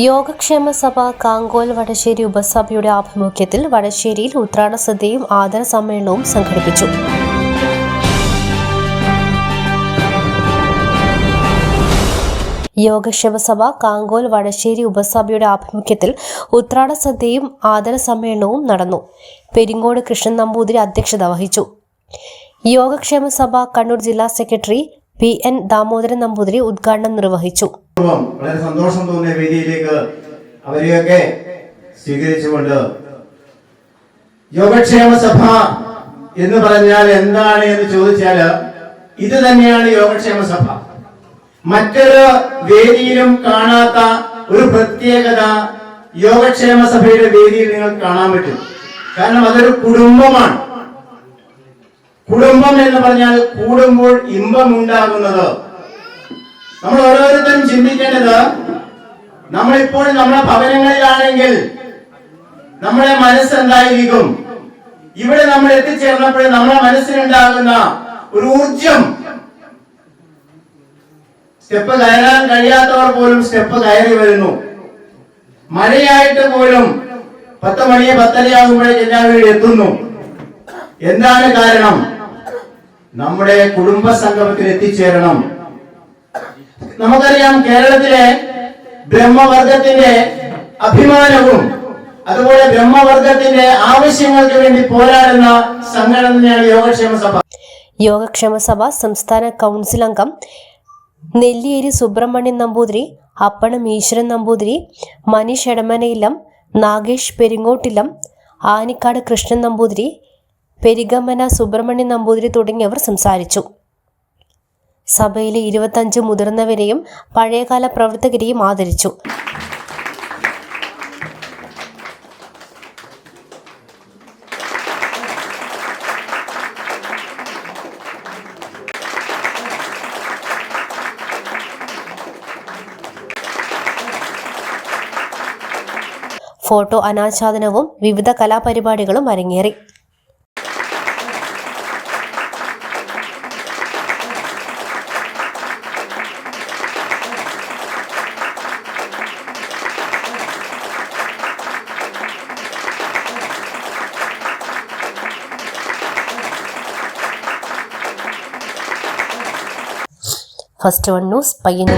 യോഗക്ഷേമ സഭ കാങ്കോൽ വടശ്ശേരി ഉപസഭയുടെ ആഭിമുഖ്യത്തിൽ വടശ്ശേരിയിൽ ഉത്രാട സദ്യയും ആദര സമ്മേളനവും സംഘടിപ്പിച്ചു. യോഗക്ഷേമ സഭ കാങ്കോൽ വടശ്ശേരി ഉപസഭയുടെ ആഭിമുഖ്യത്തിൽ ഉത്രാട സദ്യയും ആദര സമ്മേളനവും നടന്നു. പെരിങ്ങോട് കൃഷ്ണൻ നമ്പൂതിരി അധ്യക്ഷത വഹിച്ചു. യോഗക്ഷേമ സഭ കണ്ണൂർ ജില്ലാ secretary P N Damodaran Namboothiri ഉദ്ഘാടനം നിർവഹിച്ചു. വളരെ സന്തോഷം തോന്നിയ വേദിയിലേക്ക് അവരെയൊക്കെ സ്വീകരിച്ചുകൊണ്ട് യോഗക്ഷേമ സഭ എന്ന് പറഞ്ഞാൽ എന്താണ് എന്ന് ചോദിച്ചാൽ ഇത് തന്നെയാണ് യോഗക്ഷേമ സഭ. മറ്റൊരു വേദിയിലും കാണാത്ത ഒരു പ്രത്യേകത യോഗക്ഷേമ സഭയുടെ വേദിയിൽ നിങ്ങൾ കാണാൻ പറ്റും. കാരണം അതൊരു കുടുംബമാണ്. കുടുംബം എന്ന് പറഞ്ഞാൽ കൂടുമ്പോൾ ഇമ്പമുണ്ടാകുന്നത്. നമ്മൾ ഓരോരുത്തരും ചിന്തിക്കേണ്ടത് നമ്മളിപ്പോൾ നമ്മുടെ ഭവനങ്ങളിലാണെങ്കിൽ നമ്മുടെ മനസ്സ് എന്തായിരിക്കും? ഇവിടെ നമ്മൾ എത്തിച്ചേർന്നപ്പോൾ നമ്മുടെ മനസ്സിനുണ്ടാകുന്ന ഒരു ഊർജം സ്റ്റെപ്പ് കയറാൻ കഴിയാത്തവർ പോലും സ്റ്റെപ്പ് കയറി വരുന്നു. മഴയായിട്ട് പോലും പത്ത് മണിയെ പത്തരയാകുമ്പോഴേക്ക് എല്ലാവരും എത്തുന്നു. എന്താണ് കാരണം? നമ്മുടെ കുടുംബ സംഗമത്തിൽ എത്തിച്ചേരണം. നമുക്കറിയാം കേരളത്തിലെ ബ്രഹ്മവർഗത്തിന്റെ അഭിമാനവും അതുപോലെ ബ്രഹ്മവർഗത്തിന്റെ ആവശ്യങ്ങൾക്ക് വേണ്ടി പോരാടുന്ന സംഘടനയാണ് യോഗക്ഷേമ സഭ. യോഗക്ഷേമ സഭ സംസ്ഥാന കൗൺസിൽ അംഗം നെല്ലിയേരി സുബ്രഹ്മണ്യൻ നമ്പൂതിരി അപ്പണം ഈശ്വരൻ നമ്പൂതിരി മനീഷ് എടമനയിലം നാഗേഷ് പെരിങ്ങോട്ടിലം ആനിക്കാട് കൃഷ്ണൻ നമ്പൂതിരി പെരിഗമന സുബ്രഹ്മണ്യ നമ്പൂതിരി തുടങ്ങിയവർ സംസാരിച്ചു. സഭയിലെ ഇരുപത്തഞ്ച് മുതിർന്നവരെയും പഴയകാല പ്രവർത്തകരെയും ആദരിച്ചു. ഫോട്ടോ അനാച്ഛാദനവും വിവിധ കലാപരിപാടികളും അരങ്ങേറി. First one ಪೈಯ್ಯನ